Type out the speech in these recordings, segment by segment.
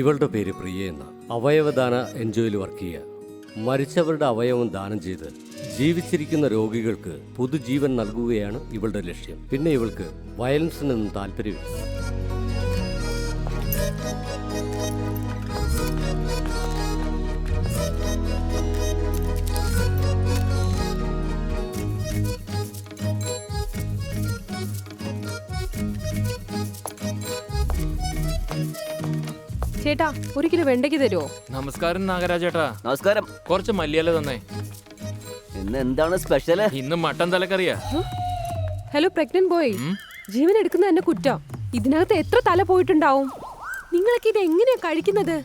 ഇവളുടെ പേര് പ്രിയ എന്ന അവയവദാന എൻജോയിൽ വർക്ക് ചെയ്യുക മരിച്ചവരുടെ അവയവം ദാനം ചെയ്ത് ജീവിച്ചിരിക്കുന്ന രോഗികൾക്ക് പുതുജീവൻ നൽകുകയാണ് ഇവളുടെ ലക്ഷ്യം. പിന്നെ ഇവൾക്ക് വയലൻസിനൊന്നും താല്പര്യമില്ല. ചേട്ടാ ഒരു കിലോ വെണ്ടയ്ക്ക് തരുമോ നമസ്കാരം നാഗരാജേട്ടാ. നമസ്കാരം. കുറച്ച് മല്ലിയില തന്നേ. ഇന്ന് എന്താണ് സ്പെഷ്യൽ ഇന്ന് മട്ടൻ തലക്കറിയാ. ഹലോ പ്രഗ്നന്റ് ബോയ് ജീവൻ എടുക്കുന്ന എന്നെ കുറ്റം. ഇതിനകത്ത് എത്ര തല പോയിട്ടുണ്ടാവും? നിങ്ങളൊക്കെ ഇത് എങ്ങനെയാ കഴിക്കുന്നത്?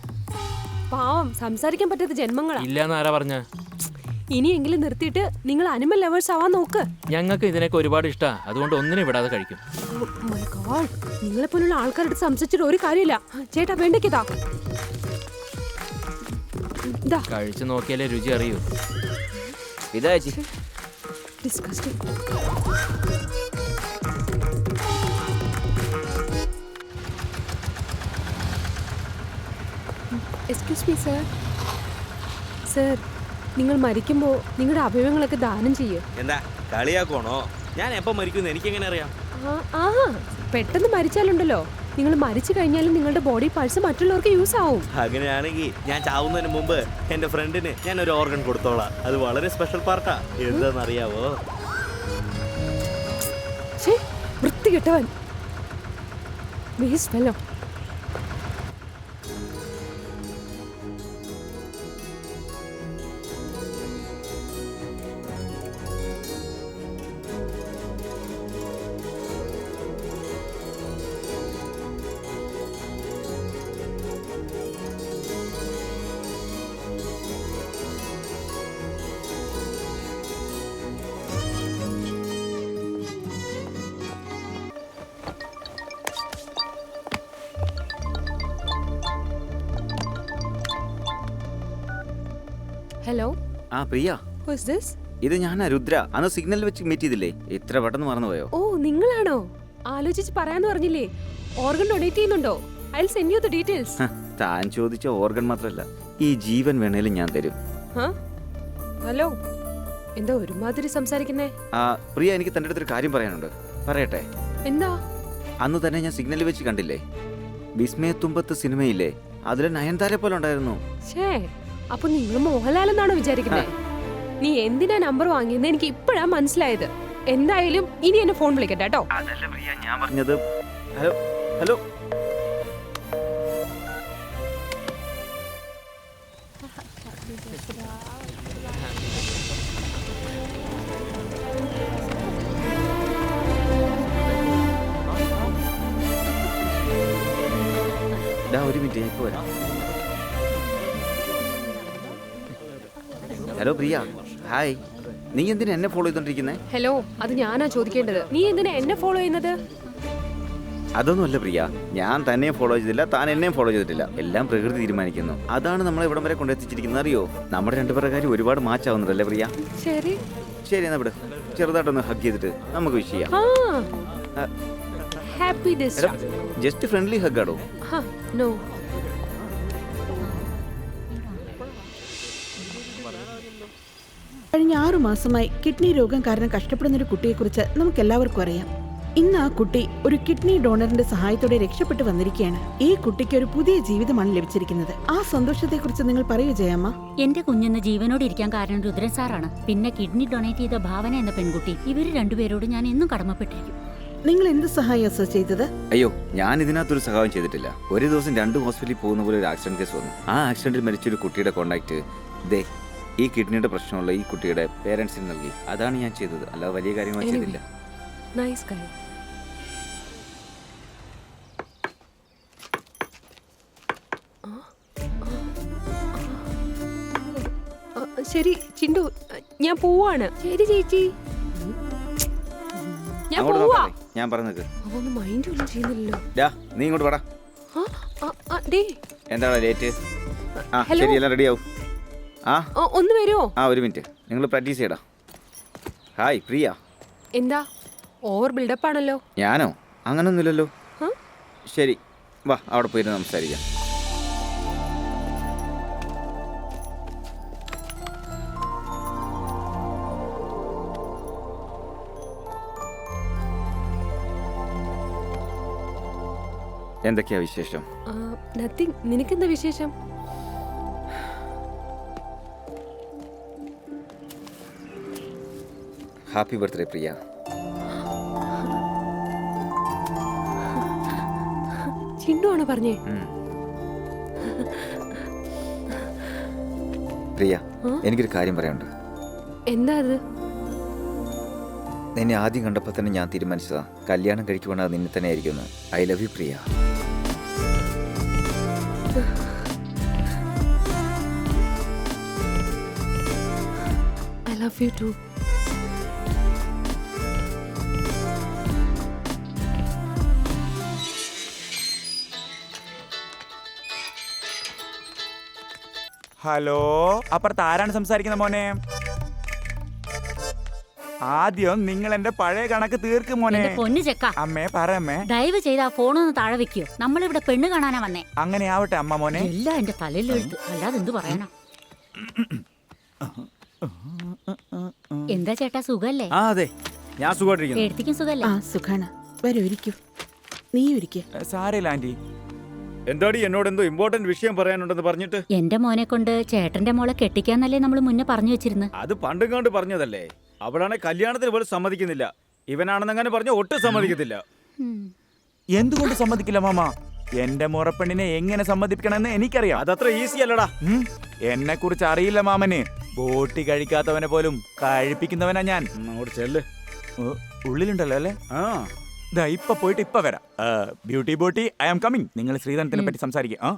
പാവം സംസാരിക്കാൻ പറ്റാത്ത ജന്മങ്ങളാ. ഇല്ല ആരാ പറഞ്ഞ? ഇനിയെങ്കിലും നിർത്തിയിട്ട് നിങ്ങൾ അനിമൽ ലവേഴ്സ് ആവാൻ നോക്ക്. ഞങ്ങൾക്ക് ഇതിനൊക്കെ ഒരുപാട് ഇഷ്ടാ. അതുകൊണ്ട് ഒന്നിനും വിടാതെ കഴിക്കും. നിങ്ങളെ പോലുള്ള ആൾക്കാരുടെ സംസാരിച്ചിട്ട് ഒരു കാര്യമില്ല. ചേട്ടാ വെണ്ടയ്ക്കതാ ഇതാ. കഴിച്ചു നോക്കിയാലേ രുചി അറിയൂ. ഇതാ എക്സ്ക്യൂസ് മീ സർ സർ നിങ്ങൾ മരിക്കുമ്പോൾ നിങ്ങളുടെ അവയവങ്ങളൊക്കെ ദാനം ചെയ്യൂ. എന്താ? കളിയാക്കണോ ഞാൻ എപ്പം മരിക്കുന്നു എനിക്കെങ്ങനെ അറിയാം? ആ പെട്ടെന്ന് മരിച്ചാലുണ്ടല്ലോ. നിങ്ങൾ മരിച്ചു കഴിഞ്ഞാലും നിങ്ങളുടെ ബോഡി പാർട്സ് മറ്റുള്ളവർക്ക് യൂസ് ആവും. അങ്ങനെയാണെങ്കിൽ ഞാൻ ചാവുന്നതിന് മുമ്പ് എന്റെ ഫ്രണ്ടിന് ഞാൻ ഒരു ഓർഗൻ കൊടുത്തോളാം. അത് വളരെ സ്പെഷ്യൽ പാർട്ടാ എന്താണെന്നറിയാവോ വൃത്തി വൃത്തികെട്ടവൻ. Waste fellow Priya? ഇത് ഞാനാ രുദ്ര. അന്ന് സിഗ്നൽ വെച്ച് മീറ്റ് ചെയ്തില്ലേ? ഇത്ര പെട്ടെന്ന് മറന്നുപോയോ? ഓ നിങ്ങളാണോ? ആലോചിച്ച് പറയാന്ന് പറഞ്ഞില്ലേ? ഓർഗൻ ഡൊണേറ്റ് ചെയ്യുന്നുണ്ടോ? I send you the details താൻ ചോദിച്ച ഓർഗൻ മാത്രമല്ല ഈ ജീവൻ വേണേലും ഞാൻ തരും. ഹലോ എന്താ ഒരുമാതിരി സംസാരിക്കുന്നേ? പ്രിയ എനിക്ക് തന്റെ അടുത്തൊരു കാര്യം പറയാനുണ്ട്. പറയട്ടെ? എന്താ? അന്ന് തന്നെ ഞാൻ സിഗ്നൽ വെച്ച് കണ്ടില്ലേ? വിസ്മയത്തുമ്പത്ത് സിനിമയില്ലേ? അതിലെ നയൻതാരെ പോലെ ഉണ്ടായിരുന്നു. ഛേ അപ്പൊ നിങ്ങൾ മോഹൻലാൽ എന്നാണോ വിചാരിക്കുന്നത് നീ എന്തിനാ നമ്പർ വാങ്ങിയെന്ന് എനിക്ക് ഇപ്പോഴാ മനസ്സിലായത്. എന്തായാലും ഇനി എന്നെ ഫോൺ വിളിക്കട്ടെ കേട്ടോ. അതല്ല പ്രിയ ഞാൻ പറഞ്ഞത് ഹലോ ഹലോ. ഒരു മിനിറ്റ് ഞാൻ ഇപ്പൊ വരാം. ഹലോ പ്രിയ ഹായ് നീ എന്തിനാ എന്നെ ഫോളോ ചെയ്തോണ്ടിരിക്കുന്നേ? ഹലോ അത് ഞാനാ ചോദിക്കേണ്ടത്. നീ എന്തിനാ എന്നെ ഫോളോ ചെയ്യുന്നത്? അതൊന്നുമല്ല പ്രിയ ഞാൻ തന്നെ ഫോളോ ചെയ്തില്ല താൻ എന്നെയും ഫോളോ ചെയ്തിട്ടില്ല. എല്ലാം പ്രകൃതി തീരുമാനിക്കുന്നു. അതാണ് നമ്മളെ ഇവിടം വരെ കൊണ്ടെത്തിച്ചിരിക്കുന്നത് അറിയോ? നമ്മുടെ രണ്ടുപേരുടെ കാര്യം ഒരുപാട് മാച്ച് ആവുന്നുണ്ടല്ലേ പ്രിയ ശരി. ശരി എന്നാ ചെറുതായിട്ടൊന്ന് ഹഗ് ചെയ്തിട്ട് നമുക്ക് വിഷ് ചെയ്യാം. ആ. ഹാപ്പി ദിസ് എടാ ജസ്റ്റ് ഫ്രണ്ട്ലി ഹഗ് ആടോ? നോ കഴിഞ്ഞ ആറു മാസമായി കിഡ്നി രോഗം കാരണം കഷ്ടപ്പെടുന്ന ഒരു കുട്ടിയെക്കുറിച്ച് നമുക്ക് എല്ലാവർക്കും അറിയാം. ഇന്ന് ആ കുട്ടി ഒരു കിഡ്നി ഡോണറിന്റെ സഹായത്തോടെ രക്ഷപ്പെട്ടു വന്നിരിക്കുകയാണ്. ഈ കുട്ടിക്ക് ഒരു പുതിയ ജീവിതമാണ് ലഭിച്ചിരിക്കുന്നത്. ആ സന്തോഷത്തെക്കുറിച്ച് നിങ്ങൾ പറയൂ ജയമ്മ. എന്റെ കുഞ്ഞിന്ന് ജീവനോട് ഇരിക്കാൻ കാരണം രുദ്രൻ സാറാണ്. പിന്നെ കിഡ്നി ഡൊണേറ്റ് ചെയ്ത ഭാവന എന്ന പെൺകുട്ടി. ഇവർ രണ്ടുപേരോട് ഞാൻ എന്നും കടമപ്പെട്ടിരിക്കും. നിങ്ങൾ എന്ത് സഹായം സർ ചെയ്തത്? അയ്യോ ഞാൻ ഇതിനകത്തൊരു സഹായം ചെയ്തിട്ടില്ല. ഒരു ദിവസം രണ്ട് ഹോസ്പിറ്റലിൽ പോകുന്ന പോലെ ഒരു ആക്സിഡന്റ് കേസ് വന്നു. ആ ആക്സിഡന്റിൽ മരിച്ച ഒരു കുട്ടിയുടെ കോണ്ടാക്ട് ദേ ഈ കിഡ്നിയുടെ പ്രശ്നമുള്ള ഈ കുട്ടിയുടെ പേരൻസിന് നൽകി. അതാണ് ഞാൻ ചെയ്തത്. അല്ലാതെ വലിയ കാര്യമായി ചെയ്തില്ല. നൈസ് കാര്യം ശരി ചിണ്ടു. ഞാൻ പോവാണ്. ശരി ചേച്ചി. ഞാൻ പോവാ. ഞാൻ പറഞ്ഞത്. അവന്ന് മൈൻഡ് ഒന്നും ചെയ്യുന്നില്ലല്ലോ. ഡാ നീ ഇങ്ങോട്ട് വാടാ. എന്താണ് ലേറ്റ് ആ ഹലോ. ശരി എല്ലാം റെഡിയാവും ആ? ഒന്ന് വരുമോ ആ ഒരു മിനിറ്റ്. നിങ്ങൾ പ്രാക്ടീസ് ചെയ്യടാ. ഹായ് പ്രിയ. എന്താ? ഓവർ ബിൽഡപ്പ് ആണല്ലോ ഞാനോ? അങ്ങനൊന്നുമില്ലല്ലോ. ശരി വാ അവിടെ പോയിരുന്ന് സംസാരിക്കാം. എന്തൊക്കെയാ വിശേഷം? നിനക്കെന്താ വിശേഷം? ഹാപ്പി ബർത്ത്ഡേ പ്രിയ പറഞ്ഞേ. പ്രിയ എനിക്കൊരു കാര്യം പറയാനുണ്ട്. എന്താ അത്? നിന്നെ ആദ്യം കണ്ടപ്പോൾ തന്നെ ഞാൻ തീരുമാനിച്ചതാ. കല്യാണം കഴിക്കുവാണ് നിന്നെ തന്നെ ആയിരിക്കുന്നു I love you Priya. I love you too hello? അപ്പുറത്ത് ആരാണ് സംസാരിക്കുന്ന മോനെ? ആദ്യം നിങ്ങൾ എന്റെ പഴയ കണക്ക് തീർക്കും മോനെ. എന്റെ പൊന്നു ചെക്ക. അമ്മേ പറയമ്മേ ദയവ് ചെയ്ത് ആ ഫോണൊന്ന് താഴെ വെക്കോ. നമ്മളിവിടെ പെണ്ണ് കാണാനാ വന്നേ. അങ്ങനെ ആവട്ടെ അമ്മ മോനെ. ഇല്ല എന്റെ തലയിൽ എഴുത്ത് അല്ലാതെ എന്ത് പറയണം എന്താ ചേട്ടാ സുഖല്ലേ? ആ അതെ. ഞാൻ സുഖമായിട്ടിരിക്കുന്നു. എടുത്തിക്കും സുഖല്ലേ? ആ സുഖാണ്. വരൂ ഇരിക്കൂ. നീ ഇരിക്കൂ. സാരയില്ല ആന്റി എന്താടി എന്നോട് എന്തോ ഇമ്പോർട്ടന്റ് വിഷയം പറയാനുണ്ടെന്ന് പറഞ്ഞിട്ട്? എന്റെ മോനെ കൊണ്ട് ചേട്ടന്റെ മോളെ കെട്ടിക്കാന്നല്ലേ നമ്മൾ മുന്നേ പറഞ്ഞു വെച്ചിരുന്നു അത് പണ്ടും കണ്ട് പറഞ്ഞതല്ലേ. അവളാണെ കല്യാണത്തിന് പോലും സമ്മതിക്കുന്നില്ല. ഇവനാണെന്നങ്ങനെ പറഞ്ഞു ഒട്ടും സമ്മതിക്കത്തില്ല. എന്തുകൊണ്ട് സമ്മതിക്കില്ല മാമ? എന്റെ മുറപ്പെണ്ണിനെ എങ്ങനെ സമ്മതിപ്പിക്കണമെന്ന് എനിക്കറിയാം. അതത്ര ഈസി അല്ലടാ. എന്നെ കുറിച്ച് അറിയില്ല മാമന്. ബോട്ടി കഴിക്കാത്തവനെ പോലും കഴിപ്പിക്കുന്നവനാ ഞാൻ. അങ്ങോട്ട് ചെല്ല്. ഉള്ളിലുണ്ടല്ലോ അല്ലേ? ആ. ദാ ഇപ്പൊ പോയിട്ട് ഇപ്പൊ വരാം. ബ്യൂട്ടി ബോട്ടി ഐ ആം കമ്മിങ് നിങ്ങൾ ശ്രീധരത്തിനെ പറ്റി സംസാരിക്കുക ആ.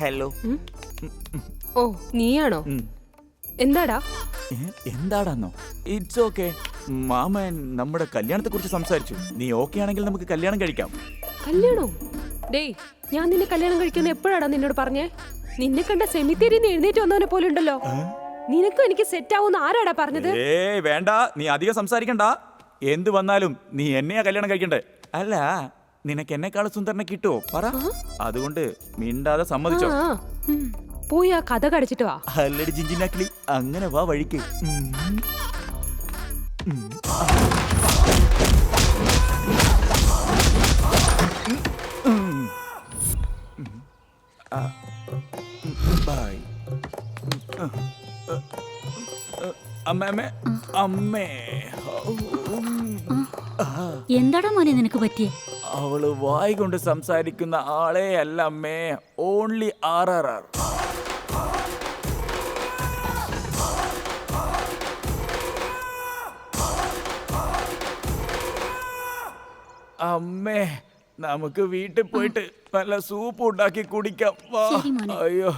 ഹലോ ഓ നീയാണോ? എന്താടാ? എന്താടാന്നോ? ഇറ്റ്സ് ഓക്കെ മാമൻ നമ്മുടെ കല്യാണത്തെ കുറിച്ച് സംസാരിച്ചു. നീ ഓക്കെ ആണെങ്കിൽ നമുക്ക് കല്യാണം കഴിക്കാം. കല്യാണോ? ഡേയ് ഞാൻ നിന്നെ കല്യാണം കഴിക്കുന്ന എപ്പോഴാടാ നിന്നോട് പറഞ്ഞേ? നിന്നെ കണ്ട സെമിത്തേരിന്ന് എഴുന്നേറ്റ് വന്നവനെ പോലെ ഉണ്ടല്ലോ. നിനക്കും എനിക്ക് സെറ്റ് ആവുമെന്ന് ആരാടാ പറഞ്ഞത്? ഏ വേണ്ട. നീ അധികം സംസാരിക്കണ്ട. എന്ത് വന്നാലും നീ എന്നെയാ കല്യാണം കഴിക്കണ്ടേ? അല്ല നിനക്ക് എന്നെക്കാൾ സുന്ദരനെ കിട്ടുമോ പറ. അതുകൊണ്ട് മിണ്ടാതെ സമ്മതിച്ചോ? പോയി ആ കഥ കടിച്ചിട്ട് വാ. അല്ലടി ജിഞ്ചിനാക്കിളി അങ്ങനെ വാ വഴിക്ക്. അമ്മേ അമ്മേ. അമ്മേ എന്താടാ മോനെ നിനക്ക് പറ്റിയേ? അവൾ വായി കൊണ്ട് സംസാരിക്കുന്ന ആളെ അല്ല അമ്മേ. ഓൺലി ആർ ആർ ആർ അമ്മേ നമുക്ക് വീട്ടിൽ പോയിട്ട് നല്ല സൂപ്പ് ഉണ്ടാക്കി കുടിക്കാം. വാ. അയ്യോ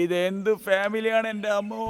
ഇതെന്ത് ഫാമിലിയാണ് എന്റെ അമ്മോ?